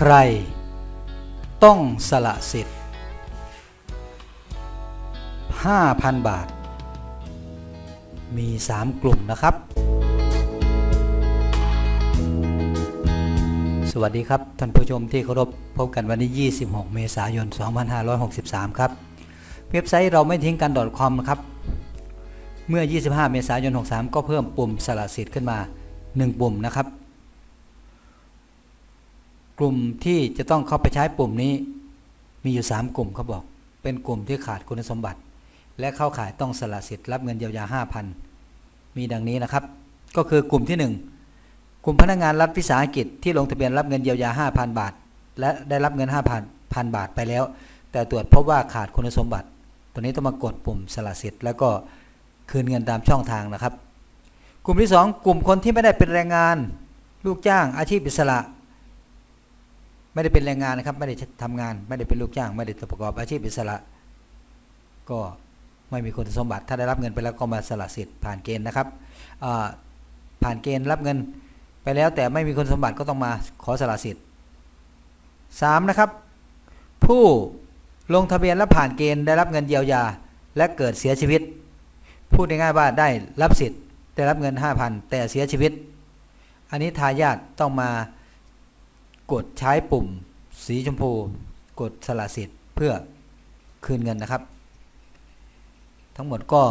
ใคร ต้องสละสิทธิ์ 5,000 บาท มี 3 กลุ่มนะครับ สวัสดีครับ ท่านผู้ชมที่เคารพพบกันวันที่ 26 เมษายน 2563 ครับ เว็บไซต์เราไม่ทิ้งกัน .com ครับ เมื่อ 25 เมษายน 63 ก็เพิ่มปุ่มสละสิทธิ์ขึ้นมา 1 ปุ่มนะครับ กลุ่มที่จะต้องเข้าไปใช้ปุ่มนี้ มีอยู่ 3 กลุ่มเขาบอก เป็นกลุ่มที่ขาดคุณสมบัติ และเข้าข่ายต้องสละสิทธิ์รับเงินเยียวยา 5,000 มีดังนี้นะครับ ก็คือกลุ่มที่ 1 กลุ่มพนักงานรัฐวิสาหกิจที่ลงทะเบียนรับเงินเยียวยา 5,000 บาท และได้รับเงิน 5,000พันบาทไปแล้ว แต่ตรวจพบว่าขาดคุณสมบัติ ตัวนี้ต้องมากดปุ่มสละสิทธิ์แล้วก็คืนเงินตามช่องทางนะครับ กลุ่มที่ 2 กลุ่มคนที่ไม่ได้เป็นแรงงาน ลูกจ้างอาชีพอิสระ ไม่ได้เป็นแรงงานนะครับ ไม่ได้ทำงาน ไม่ได้เป็นลูกจ้าง ไม่ได้ประกอบอาชีพอิสระ ก็ไม่มีคุณสมบัติ ถ้าได้รับเงินไปแล้วก็มาสละสิทธิ์ผ่านเกณฑ์นะครับผ่านเกณฑ์รับเงินไปแล้วแต่ไม่มีคุณสมบัติก็ต้องมาขอสละสิทธิ์สามนะครับ ผู้ลงทะเบียนและผ่านเกณฑ์ได้รับเงินเยียวยา และเกิดเสียชีวิต พูดง่ายๆว่าได้รับสิทธิ์ได้รับเงิน 5,000 แต่เสียชีวิต อันนี้ทายาทต้องมา กดใช้ปุ่ม สีชมพู กดสละสิทธิ์เพื่อคืนเงินนะครับ ทั้งหมดก็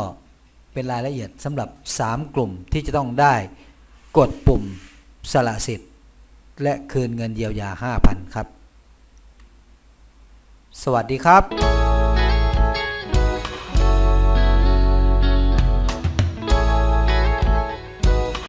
เป็นรายละเอียดสำหรับ 3 กลุ่มที่จะต้องได้กดปุ่มสละสิทธิ์ และคืนเงินเยียวยา 5,000 ครับ สวัสดีครับ